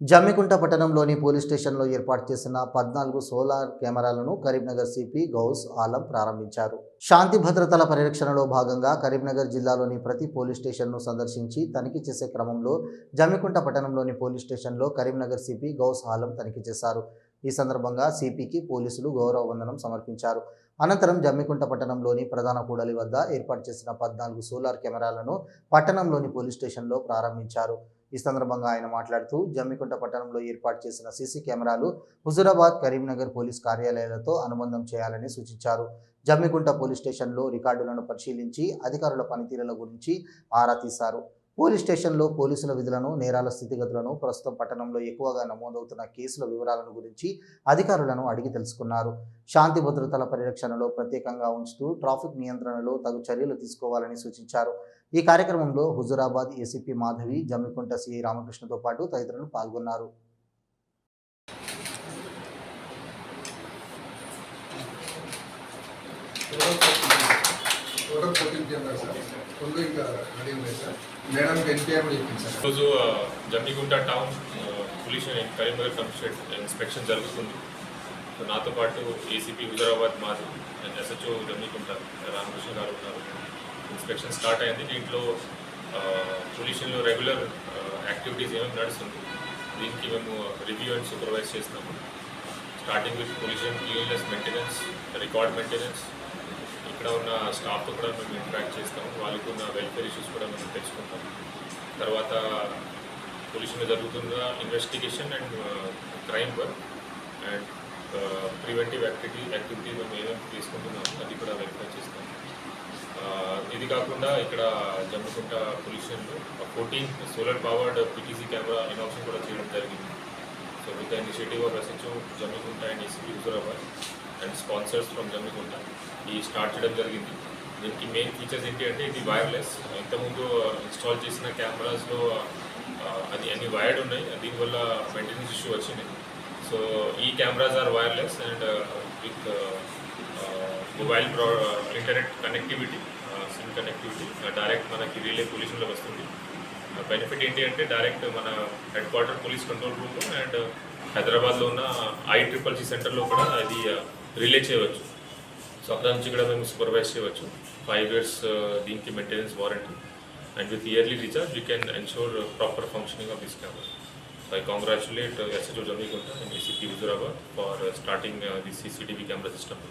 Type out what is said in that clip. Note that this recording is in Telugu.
జమ్మికుంట పట్టణంలోని పోలీస్ స్టేషన్లో ఏర్పాటు చేసిన పద్నాలుగు సోలార్ కెమెరాలను కరీంనగర్ సిపి గౌస్ ఆలం ప్రారంభించారు. శాంతి భద్రతల పరిరక్షణలో భాగంగా కరీంనగర్ జిల్లాలోని ప్రతి పోలీస్ స్టేషన్ను సందర్శించి తనిఖీ చేసే క్రమంలో జమ్మికుంట పట్టణంలోని పోలీస్ స్టేషన్లో కరీంనగర్ సిపి గౌస్ ఆలం తనిఖీ చేశారు. ఈ సందర్భంగా సిపికి పోలీసులు గౌరవ వందనం సమర్పించారు. అనంతరం జమ్మికుంట పట్టణంలోని ప్రధాన కూడలి వద్ద ఏర్పాటు చేసిన పద్నాలుగు సోలార్ కెమెరాలను పట్టణంలోని పోలీస్ స్టేషన్లో ప్రారంభించారు. ఈ సందర్భంగా ఆయన మాట్లాడుతూ జమ్మికుంట పట్టణంలో ఏర్పాటు చేసిన సీసీ కెమెరాలు హుజురాబాద్ కరీంనగర్ పోలీస్ కార్యాలయాలతో అనుబంధం చేయాలని సూచించారు. జమ్మికుంట పోలీస్ స్టేషన్లో రికార్డులను పరిశీలించి అధికారుల పనితీరుల గురించి ఆరా తీశారు. పోలీస్ స్టేషన్లో పోలీసుల విధులను నేరాల స్థితిగతులను ప్రస్తుతం పట్టణంలో ఎక్కువగా నమోదవుతున్న కేసుల వివరాలను గురించి అధికారులను అడిగి తెలుసుకున్నారు. శాంతి భద్రతల పరిరక్షణలో ప్రత్యేకంగా ఉంచుతూ ట్రాఫిక్ నియంత్రణలో తగు చర్యలు తీసుకోవాలని సూచించారు. ఈ కార్యక్రమంలో హుజురాబాద్ ఏసీపీ మాధవి జమ్మికుంట సిఐ రామకృష్ణతో పాటు తదితరులు పాల్గొన్నారు. సార్. ఫుల్ ఇంకా రెడీ సార్? ఎన్టీఆర్ కూడా చెప్పింది సార్. ఈరోజు Jammikunta town police and Karimnagar commission inspection జరుగుతుంది. సో నాతో పాటు ఏసీపీ హుజరాబాద్ మాది అండ్ ఎస్హెచ్ఓ జమ్మికుంట రామకృష్ణ గారు ఉన్నారు. ఇన్స్పెక్షన్ స్టార్ట్ అయింది. దీంట్లో పొల్యూషన్లో రెగ్యులర్ యాక్టివిటీస్ ఏమేమి నడుస్తుంది దీనికి మేము రివ్యూ అండ్ సూపర్వైజ్ చేస్తాము. Starting with pollution cleanliness maintenance record maintenance ఇక్కడ ఉన్న స్టాఫ్తో కూడా మేము ఇంటరాక్ట్ చేస్తాము వాళ్ళకు ఉన్న వెల్ఫేర్ ఇష్యూస్ కూడా మేము తెలుసుకుంటాం. తర్వాత పొల్యూషన్ జరుగుతున్న investigation and crime work and preventive activity activity మేము ఏమేమి తీసుకుంటున్నాము అది కూడా వెరిఫై చేస్తాం. Uh, ఇది కాకుండా ఇక్కడ Jammikunta పొల్యూషన్లో fourteen solar powered PTC camera ఇనాప్షన్ కూడా చేయడం జరిగింది. So with initiative of SHO Jammikunta and ACP Huzurabad and sponsors from Jammikunta ఈ స్టార్ట్ చేయడం జరిగింది. దీనికి మెయిన్ ఫీచర్స్ ఏంటి అంటే ఇది వైర్లెస్ ఇంతకుముందు uh, ఇన్స్టాల్ చేసిన కెమెరాస్లో uh, అది అన్ని వైర్డ్ ఉన్నాయి. దీనివల్ల మెయింటెనెన్స్ ఇష్యూ వచ్చినాయి సో ఈ cameras are wireless and with mobile pro internet connectivity SIM connectivity direct మనకి రిలే పొల్యూషన్లో వస్తుంది. బెనిఫిట్ ఏంటి అంటే డైరెక్ట్ మన headquarter police control room and హైదరాబాద్లో ఉన్న ఐ ట్రిపుల్ సి సెంటర్లో కూడా అది రిలే చేయవచ్చు. సో అక్కడ నుంచి కూడా మేము సూపర్వైజ్ చేయవచ్చు. ఫైవ్ ఇయర్స్ దీనికి maintenance warranty and with yearly recharge we can ensure proper functioning of this camera so I congratulate SHO Jammikunta and ACP Huzurabad for starting the CCTV camera system